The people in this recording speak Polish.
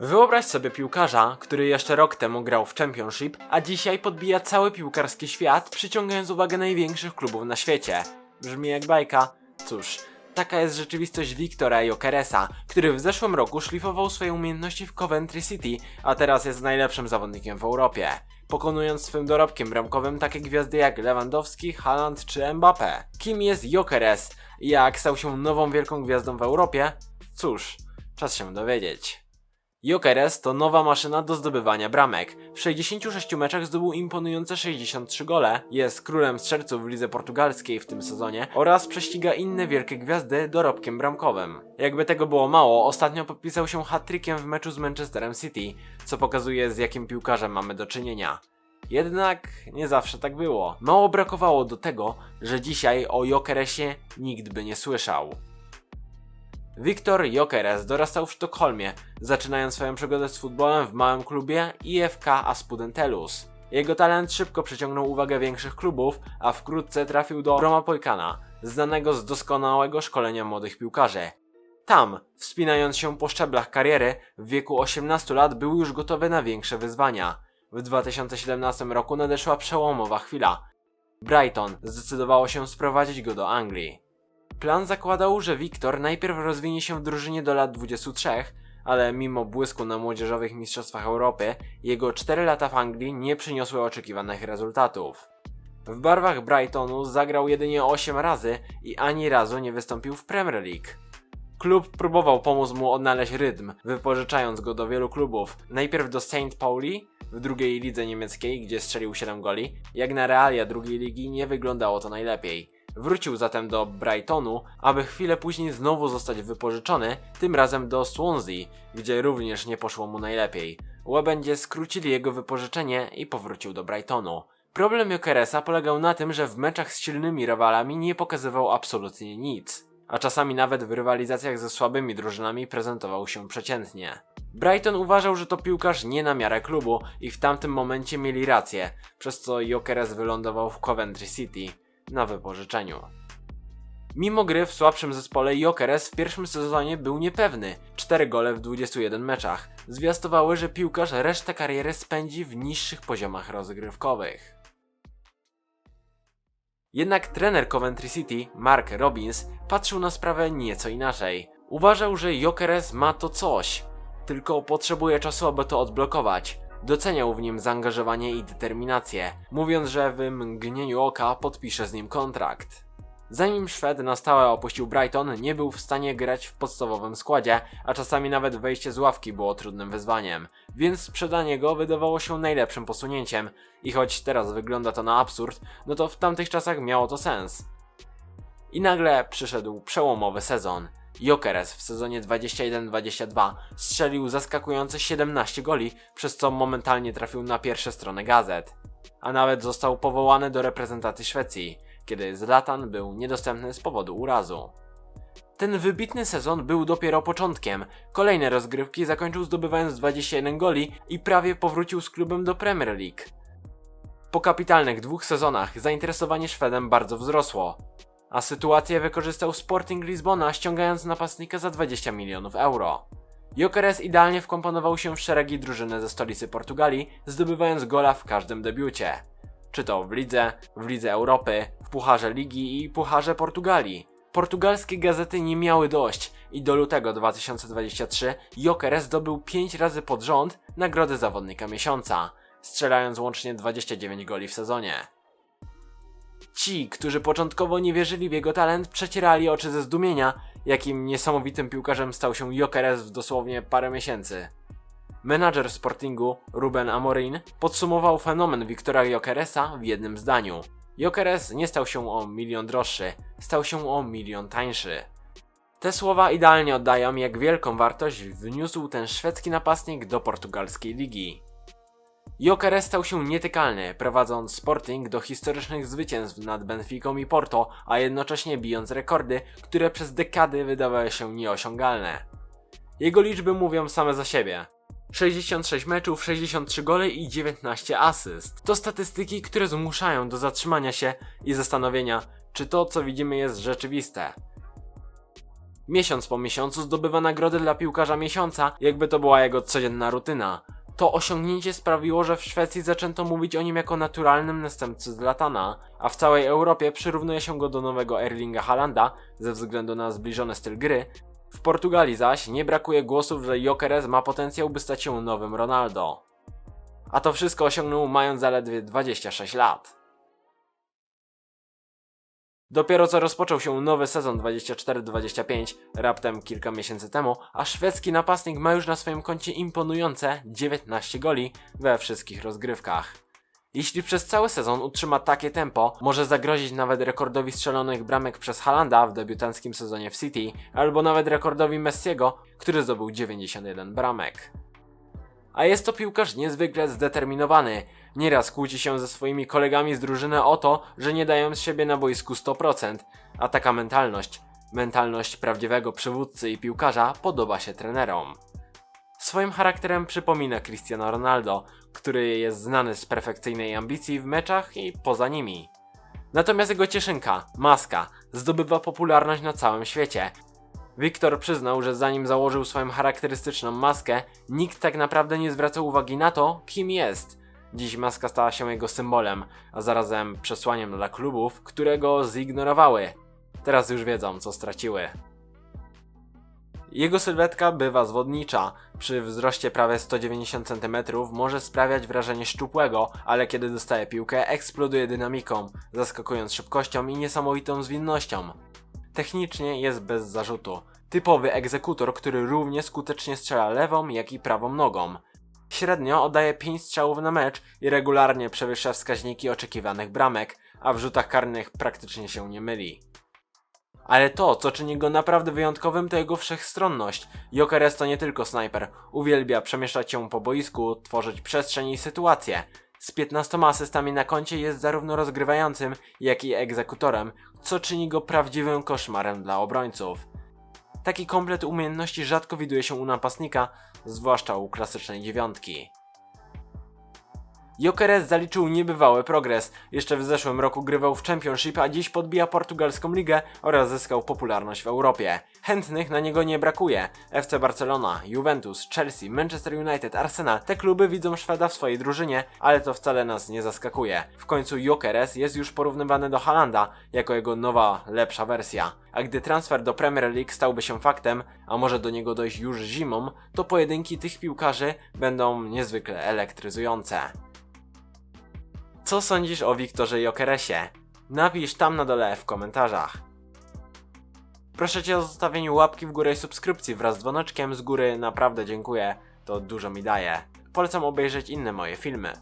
Wyobraź sobie piłkarza, który jeszcze rok temu grał w Championship, a dzisiaj podbija cały piłkarski świat, przyciągając uwagę największych klubów na świecie. Brzmi jak bajka? Cóż, taka jest rzeczywistość Wiktora Jokeresa, który w zeszłym roku szlifował swoje umiejętności w Coventry City, a teraz jest najlepszym zawodnikiem w Europie. Pokonując swym dorobkiem bramkowym takie gwiazdy jak Lewandowski, Haaland czy Mbappé. Kim jest Jokeres jak stał się nową wielką gwiazdą w Europie? Cóż, czas się dowiedzieć. Jokeres to nowa maszyna do zdobywania bramek. W 66 meczach zdobył imponujące 63 gole, jest królem strzelców w lidze portugalskiej w tym sezonie oraz prześciga inne wielkie gwiazdy dorobkiem bramkowym. Jakby tego było mało, ostatnio podpisał się hat-trickiem w meczu z Manchesterem City, co pokazuje z jakim piłkarzem mamy do czynienia. Jednak nie zawsze tak było. Mało brakowało do tego, że dzisiaj o Jokeresie nikt by nie słyszał. Wiktor Jokeres dorastał w Sztokholmie, zaczynając swoją przygodę z futbolem w małym klubie IFK Aspudentelus. Jego talent szybko przyciągnął uwagę większych klubów, a wkrótce trafił do Roma Pojkana, znanego z doskonałego szkolenia młodych piłkarzy. Tam, wspinając się po szczeblach kariery, w wieku 18 lat był już gotowy na większe wyzwania. W 2017 roku nadeszła przełomowa chwila. Brighton zdecydowało się sprowadzić go do Anglii. Plan zakładał, że Wiktor najpierw rozwinie się w drużynie do lat 23, ale mimo błysku na młodzieżowych mistrzostwach Europy, jego 4 lata w Anglii nie przyniosły oczekiwanych rezultatów. W barwach Brightonu zagrał jedynie 8 razy i ani razu nie wystąpił w Premier League. Klub próbował pomóc mu odnaleźć rytm, wypożyczając go do wielu klubów. Najpierw do St. Pauli, w drugiej lidze niemieckiej, gdzie strzelił 7 goli. Jak na realia drugiej ligi nie wyglądało to najlepiej. Wrócił zatem do Brightonu, aby chwilę później znowu zostać wypożyczony, tym razem do Swansea, gdzie również nie poszło mu najlepiej. Łabędzie skrócili jego wypożyczenie i powrócił do Brightonu. Problem Jokeresa polegał na tym, że w meczach z silnymi rywalami nie pokazywał absolutnie nic, a czasami nawet w rywalizacjach ze słabymi drużynami prezentował się przeciętnie. Brighton uważał, że to piłkarz nie na miarę klubu i w tamtym momencie mieli rację, przez co Jokeres wylądował w Coventry City na wypożyczeniu. Mimo gry w słabszym zespole Jokeres w pierwszym sezonie był niepewny. 4 gole w 21 meczach. Zwiastowały, że piłkarz resztę kariery spędzi w niższych poziomach rozgrywkowych. Jednak trener Coventry City, Mark Robbins, patrzył na sprawę nieco inaczej. Uważał, że Jokeres ma to coś, tylko potrzebuje czasu, aby to odblokować. Doceniał w nim zaangażowanie i determinację, mówiąc, że w mgnieniu oka podpisze z nim kontrakt. Zanim Szwed na stałe opuścił Brighton, nie był w stanie grać w podstawowym składzie, a czasami nawet wejście z ławki było trudnym wyzwaniem, więc sprzedanie go wydawało się najlepszym posunięciem. I choć teraz wygląda to na absurd, no to w tamtych czasach miało to sens. I nagle przyszedł przełomowy sezon. Jokeres w sezonie 21-22 strzelił zaskakujące 17 goli, przez co momentalnie trafił na pierwsze strony gazet. A nawet został powołany do reprezentacji Szwecji, kiedy Zlatan był niedostępny z powodu urazu. Ten wybitny sezon był dopiero początkiem. Kolejne rozgrywki zakończył zdobywając 21 goli i prawie powrócił z klubem do Premier League. Po kapitalnych dwóch sezonach zainteresowanie Szwedem bardzo wzrosło a sytuację wykorzystał Sporting Lizbona ściągając napastnika za 20 milionów euro. Jokeres idealnie wkomponował się w szeregi drużyny ze stolicy Portugalii, zdobywając gola w każdym debiucie. Czy to w lidze, w lidze Europy, w Pucharze Ligi i Pucharze Portugalii. Portugalskie gazety nie miały dość i do lutego 2023 Jokeres zdobył 5 razy pod rząd nagrodę zawodnika miesiąca, strzelając łącznie 29 goli w sezonie. Ci, którzy początkowo nie wierzyli w jego talent, przecierali oczy ze zdumienia, jakim niesamowitym piłkarzem stał się Jokeres w dosłownie parę miesięcy. Menadżer Sportingu, Ruben Amorin, podsumował fenomen Wiktora Jokeresa w jednym zdaniu. Jokeres nie stał się o milion droższy, stał się o milion tańszy. Te słowa idealnie oddają, jak wielką wartość wniósł ten szwedzki napastnik do portugalskiej ligi. Jokeres stał się nietykalny, prowadząc Sporting do historycznych zwycięstw nad Benficą i Porto, a jednocześnie bijąc rekordy, które przez dekady wydawały się nieosiągalne. Jego liczby mówią same za siebie. 66 meczów, 63 gole i 19 asyst. To statystyki, które zmuszają do zatrzymania się i zastanowienia, czy to, co widzimy, jest rzeczywiste. Miesiąc po miesiącu zdobywa nagrody dla piłkarza miesiąca, jakby to była jego codzienna rutyna. To osiągnięcie sprawiło, że w Szwecji zaczęto mówić o nim jako naturalnym następcy Zlatana, a w całej Europie przyrównuje się go do nowego Erlinga Haalanda ze względu na zbliżony styl gry. W Portugalii zaś nie brakuje głosów, że Jokeres ma potencjał, by stać się nowym Ronaldo. A to wszystko osiągnął mając zaledwie 26 lat. Dopiero co rozpoczął się nowy sezon 24-25, raptem kilka miesięcy temu, a szwedzki napastnik ma już na swoim koncie imponujące 19 goli we wszystkich rozgrywkach. Jeśli przez cały sezon utrzyma takie tempo, może zagrozić nawet rekordowi strzelonych bramek przez Halanda w debiutanckim sezonie w City, albo nawet rekordowi Messiego, który zdobył 91 bramek. A jest to piłkarz niezwykle zdeterminowany. Nieraz kłóci się ze swoimi kolegami z drużyny o to, że nie dają z siebie na boisku 100%, a taka mentalność, mentalność prawdziwego przywódcy i piłkarza podoba się trenerom. Swoim charakterem przypomina Cristiano Ronaldo, który jest znany z perfekcyjnej ambicji w meczach i poza nimi. Natomiast jego cieszynka, maska, zdobywa popularność na całym świecie. Wiktor przyznał, że zanim założył swoją charakterystyczną maskę, nikt tak naprawdę nie zwracał uwagi na to, kim jest. Dziś maska stała się jego symbolem, a zarazem przesłaniem dla klubów, które go zignorowały. Teraz już wiedzą, co straciły. Jego sylwetka bywa zwodnicza. Przy wzroście prawie 190 cm może sprawiać wrażenie szczupłego, ale kiedy dostaje piłkę, eksploduje dynamiką, zaskakując szybkością i niesamowitą zwinnością. Technicznie jest bez zarzutu. Typowy egzekutor, który równie skutecznie strzela lewą, jak i prawą nogą. Średnio oddaje 5 strzałów na mecz i regularnie przewyższa wskaźniki oczekiwanych bramek, a w rzutach karnych praktycznie się nie myli. Ale to, co czyni go naprawdę wyjątkowym, to jego wszechstronność. Jokeres to nie tylko snajper. Uwielbia przemieszczać się po boisku, tworzyć przestrzeń i sytuacje. Z 15 asystami na koncie jest zarówno rozgrywającym, jak i egzekutorem, co czyni go prawdziwym koszmarem dla obrońców. Taki komplet umiejętności rzadko widuje się u napastnika, zwłaszcza u klasycznej dziewiątki. Jokeres zaliczył niebywały progres. Jeszcze w zeszłym roku grywał w Championship, a dziś podbija portugalską ligę oraz zyskał popularność w Europie. Chętnych na niego nie brakuje. FC Barcelona, Juventus, Chelsea, Manchester United, Arsenal. Te kluby widzą Szweda w swojej drużynie, ale to wcale nas nie zaskakuje. W końcu Jokeres jest już porównywany do Halanda jako jego nowa, lepsza wersja. A gdy transfer do Premier League stałby się faktem, a może do niego dojść już zimą, to pojedynki tych piłkarzy będą niezwykle elektryzujące. Co sądzisz o Wiktorze Jokeresie? Napisz tam na dole w komentarzach. Proszę Cię o zostawienie łapki w górę i subskrypcji wraz z dzwoneczkiem z góry, naprawdę dziękuję, to dużo mi daje. Polecam obejrzeć inne moje filmy.